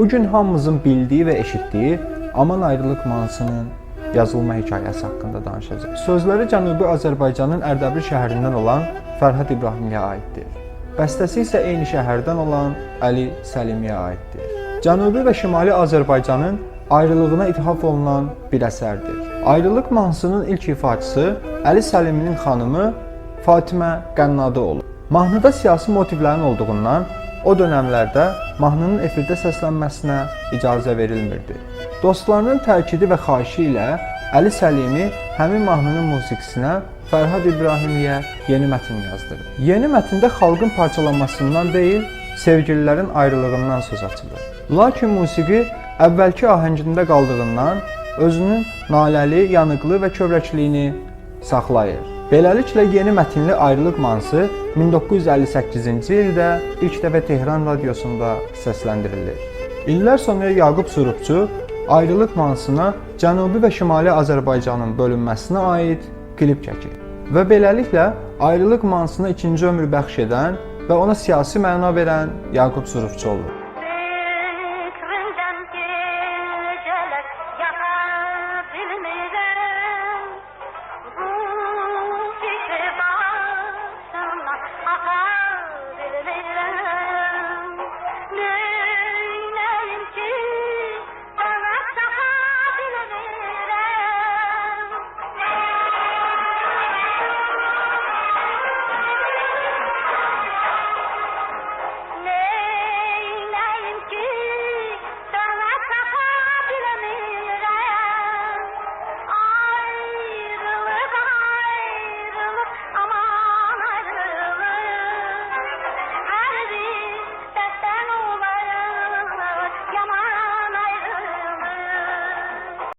Bu gün hamımızın bildiyi və eşitdiyi Aman ayrılıq mahnısının yazılma hekayəsi haqqında danışacağıq. Sözləri Cənubi Azərbaycanın Ərdəbil şəhərindən olan Fərhad İbrahimliyə aiddir. Bəstəsi isə eyni şəhərdən olan Əli Səlimiyə aiddir. Cənubi və Şimali Azərbaycanın ayrılığına ithaf olunan bir əsərdir. Ayrılıq mahnısının ilk ifaçısı Əli Səliminin xanımı Fatimə Qənnadı olub. Mahnıda siyasi motivlərin olduğundan o dövrlərdə mahnının efirdə səslənməsinə icazə verilmirdi. Dostlarının təkidi və xahişi ilə Əli Səlimi həmin mahnının musiqisinə Fərhad İbrahimliyə yeni mətn yazdırır. Yeni mətndə xalqın parçalanmasından deyil, sevgililərin ayrılığından söz açılır. Lakin musiqi əvvəlki ahəngində qaldığından özünün naləli, yanıqlı və kövrəkliyini saxlayır. Beləliklə yeni mətnli ayrılıq mahnısı 1958-ci ildə ilk dəfə Tehran radiosunda səsləndirilir. İllər sonra Yaqub Surubçu ayrılıq mahnısına Cənubi və Şimali Azərbaycanın bölünməsinə aid klip çəkir və beləliklə ayrılıq mahnısına ikinci ömür bəxş edən və ona siyasi məna verən Yaqub Surubçu olur.